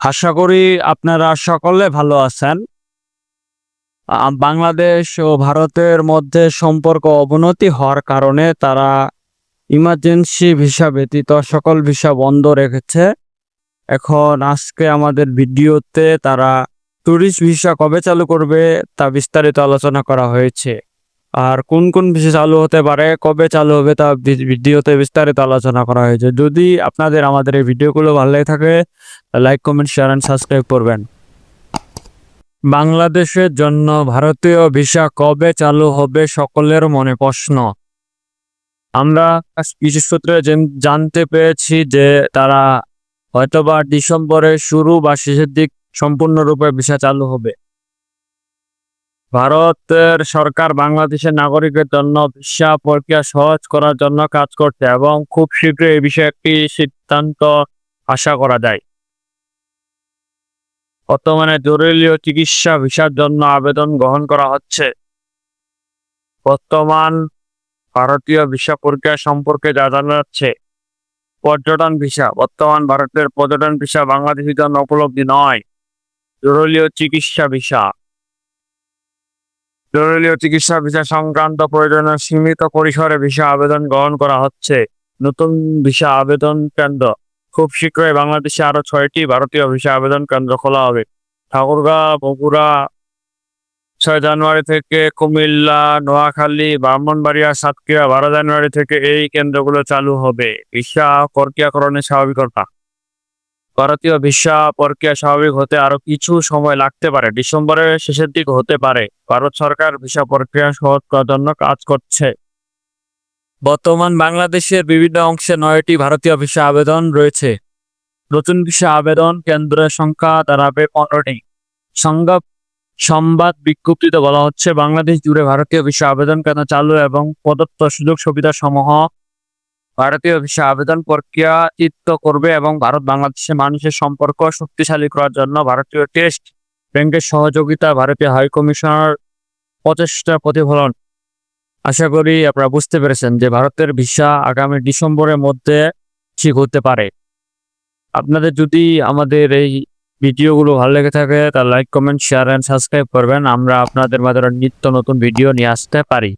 আশা করি আপনারা সকলে ভালো আছেন। বাংলাদেশ ও ভারতের মধ্যে সম্পর্ক অবনতি হওয়ার কারণে তারা ইমার্জেন্সি ভিসা ব্যতীত সকল ভিসা বন্ধ রেখেছে। এখন আজকে আমাদের ভিডিওতে তারা ট্যুরিস্ট ভিসা কবে চালু করবে তা বিস্তারিত আলোচনা করা হয়েছে। আর কোন কোন বিষয় চালু হতে পারে, কবে চালু হবে তা ভিডিওতে বিস্তারিত আলোচনা করা হয়েছে। যদি আপনাদের আমাদের এই ভিডিওগুলো ভালো লেগে থাকে, like, comment, share and subscribe করবেন। বাংলাদেশের জন্য ভারতীয় ভিসা কবে চালু হবে সকলের মনে প্রশ্ন। আমরা কিছু সূত্রে জানতে পেরেছি যে তারা হয়তোবা ডিসেম্বরের শুরু বা শেষের দিক সম্পূর্ণরূপে ভিসা চালু হবে। ভারতের সরকার বাংলাদেশের নাগরিকের জন্য ভিসা প্রক্রিয়া সহজ করার জন্য কাজ করছে এবং খুব শীঘ্রই এই বিষয়ে একটি সিদ্ধান্ত আশা করা যায়। বর্তমানে জরুরি চিকিৎসা ভিসার জন্য আবেদন গ্রহণ করা হচ্ছে। বর্তমান ভারতীয় ভিসা প্রক্রিয়া সম্পর্কে যা জানা যাচ্ছে, পর্যটন ভিসা, বর্তমান ভারতের পর্যটন ভিসা বাংলাদেশের জন্য উপলব্ধি নয়। জরুরি চিকিৎসা ভিসা। জরুরি চিকিৎসা ভিসা সংক্রান্ত প্রয়োজনীয় সীমিত পরিসরে ভিসা আবেদন গ্রহণ করা হচ্ছে। নতুন ভিসা আবেদন কেন্দ্র। খুব শীঘ্রই বাংলাদেশে আরও ছয়টি ভারতীয় ভিসা আবেদন কেন্দ্র খোলা হবে। ঠাকুরগাঁ, বগুড়া, ছয় জানুয়ারি থেকে কুমিল্লা, নোয়াখালী, ব্রাহ্মণবাড়িয়া, সাতক্ষীরা, বারো জানুয়ারি থেকে এই কেন্দ্রগুলো চালু হবে। ভিসা প্রক্রিয়াকরণের স্বাভাবিকতা ভারতীয় ভিসা প্রক্রিয়া স্বাভাবিক হতে আরও কিছু সময় লাগতে পারে। ডিসেম্বরের শেষের দিক হতে পারে। ভারত সরকার ভিসা প্রক্রিয়া সহজ করার জন্য কাজ করছে। বর্তমান বাংলাদেশের বিভিন্ন অংশে নয়টি ভারতীয় ভিসা আবেদন রয়েছে। নতুন ভিসা আবেদন কেন্দ্রের সংখ্যা দাঁড়াবে পনেরোটি। সংবাদ সংবাদ বিজ্ঞপ্তিতে বলা হচ্ছে, বাংলাদেশ জুড়ে ভারতীয় ভিসা আবেদন কেন্দ্র চালু এবং প্রদত্ত সুযোগ সুবিধা সমূহ ভারতীয় ভিসা আবেদন প্রক্রিয়া চিত্ত করবে এবং ভারত বাংলাদেশের মানুষের সম্পর্ক শক্তিশালী করার জন্য ভারতীয় টেস্ট ব্যাংকের সহযোগিতা ভারতীয় হাই কমিশনার প্রচেষ্টার প্রতিফলন। আশা করি আপনারা বুঝতে পেরেছেন যে ভারতের ভিসা আগামী ডিসেম্বরের মধ্যে ঠিক হতে পারে। আপনাদের যদি আমাদের এই ভিডিওগুলো ভালো লেগে থাকে তাহলে like, comment, share, and subscribe করবেন। আমরা আপনাদের মাধ্যমে নিত্য নতুন ভিডিও নিয়ে আসতে পারি।